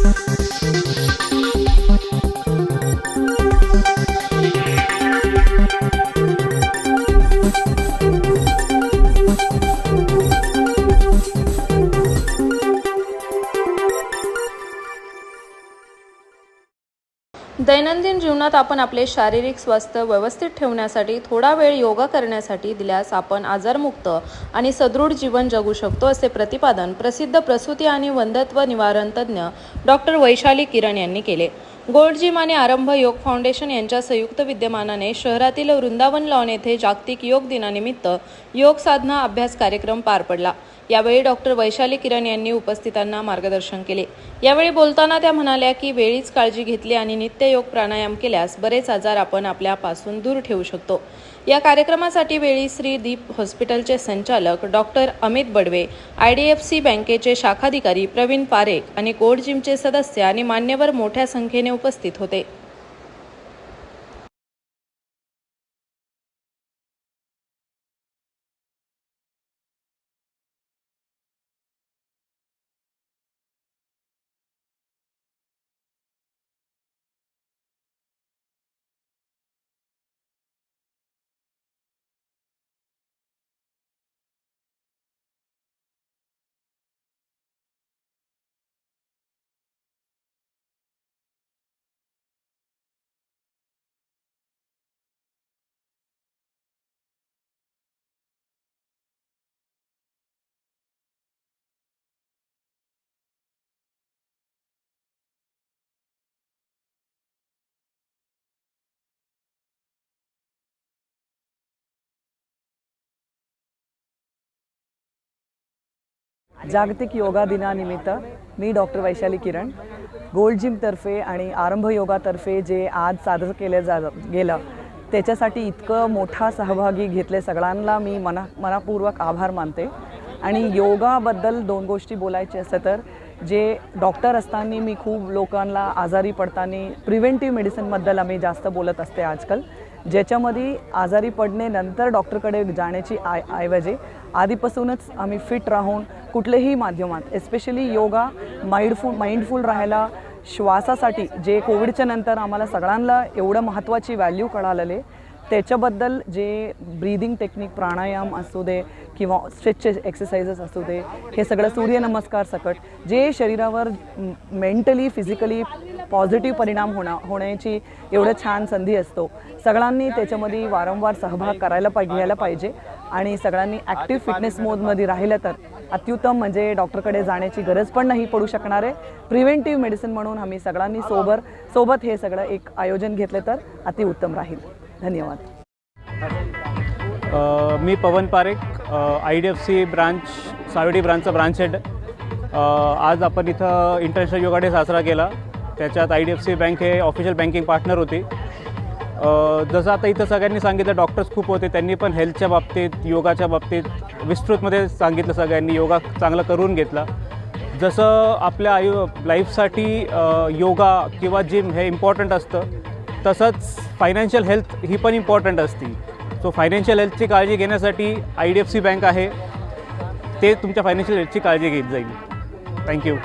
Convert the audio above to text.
Thank you. दैनंदिन जीवनात आपण आपले शारीरिक स्वास्थ्य व्यवस्थित ठेवण्यासाठी थोडा वेळ योगा करण्यासाठी दिल्यास आपण आजारमुक्त आणि सदृढ जीवन जगू शकतो असे प्रतिपादन प्रसिद्ध प्रसूती आणि वंदत्व निवारण तज्ज्ञ डॉक्टर वैशाली किरण यांनी केले. गोल्ड जिम आणि आरंभ योग फाउंडेशन यांच्या संयुक्त विद्यमानाने शहरातील वृंदावन लॉन येथे जागतिक योग दिनानिमित्त योग साधना अभ्यास कार्यक्रम पार पडला. यावेळी डॉक्टर वैशाली किरण यांनी उपस्थितांना मार्गदर्शन केले. यावेळी बोलताना त्या म्हणाल्या की वेळीच काळजी घेतली आणि नित्य योग प्राणायाम केल्यास बरेच आजार आपण आपल्यापासून दूर ठेवू शकतो. या कार्यक्रमासाठी वेळी श्री दीप हॉस्पिटलचे संचालक doctor Amit Badve I D F C बँकेचे शाखाधिकारी प्रवीण पारेख आणि कोड जिमचे सदस्य आणि मान्यवर मोठ्या संख्येने उपस्थित होते. जागतिक योगा दिनानिमित्त मी डॉक्टर वैशाली किरण गोल्ड जिमतर्फे आणि आरंभ योगातर्फे जे आज सादर केलं जा गेलं त्याच्यासाठी इतकं मोठा सहभागी घेतले सगळ्यांना मी मना मनापूर्वक आभार मानते. आणि योगाबद्दल दोन गोष्टी बोलायचे असतं तर जे डॉक्टर असताना मी खूप लोकांना आजारी पडताना प्रिव्हेंटिव्ह मेडिसिनबद्दल आम्ही जास्त बोलत असते आजकाल ज्याच्यामध्ये आजारी पडणे नंतर डॉक्टरकडे जाण्याची आय ऐवजी आधीपासूनच आम्ही फिट राहून कुठल्याही माध्यमात एस्पेशली योगा माइंडफुल माइंडफुल राहायला श्वासासाठी जे कोविडच्या नंतर आम्हाला सगळ्यांना एवढं महत्त्वाची व्हॅल्यू कळालेले त्याच्याबद्दल जे ब्रीदिंग टेक्निक प्राणायाम असू दे किंवा स्ट्रेच एक्सरसाइजेस असू दे हे सगळं सूर्यनमस्कार सकट जे शरीरावर मेंटली फिजिकली पॉझिटिव्ह परिणाम होणं होण्याची एवढं छान संधी असतो. सगळ्यांनी त्याच्यामध्ये वारंवार सहभाग करायला पाहिजे घ्यायला पाहिजे. आणि सगळ्यांनी ॲक्टिव्ह फिटनेस मोडमध्ये राहिलं तर अत्युत्तम म्हणजे डॉक्टरकडे जाण्याची गरज पण नाही पडू शकणार आहे. प्रिव्हेंटिव्ह मेडिसिन म्हणून आम्ही सगळ्यांनी सोबत सोबत हे सगळं एक आयोजन घेतलं तर अतिउत्तम राहील. धन्यवाद. मी Pawan Parekh I D F C branch Savedi ब्रांचचा branch head आज आपण इथं इंटरनॅशनल योगा डे साजरा केला. त्याच्यात I D F C bank हे ऑफिशियल बँकिंग पार्टनर होती. जसं आता इथं सगळ्यांनी सांगितलं डॉक्टर्स खूप होते त्यांनी पण हेल्थच्या बाबतीत योगाच्या बाबतीत विस्तृतमध्ये सांगितलं सगळ्यांनी योगा चांगला करून घेतला. जसं आपल्या आयु लाईफसाठी योगा किंवा जिम हे इम्पॉर्टंट असतं तसंच फायनान्शियल हेल्थ ही पण इम्पॉर्टंट असते. सो फायनान्शियल हेल्थची काळजी घेण्यासाठी I D F C bank आहे ते तुमच्या फायनान्शियल हेल्थची काळजी घेत जाईल. थँक्यू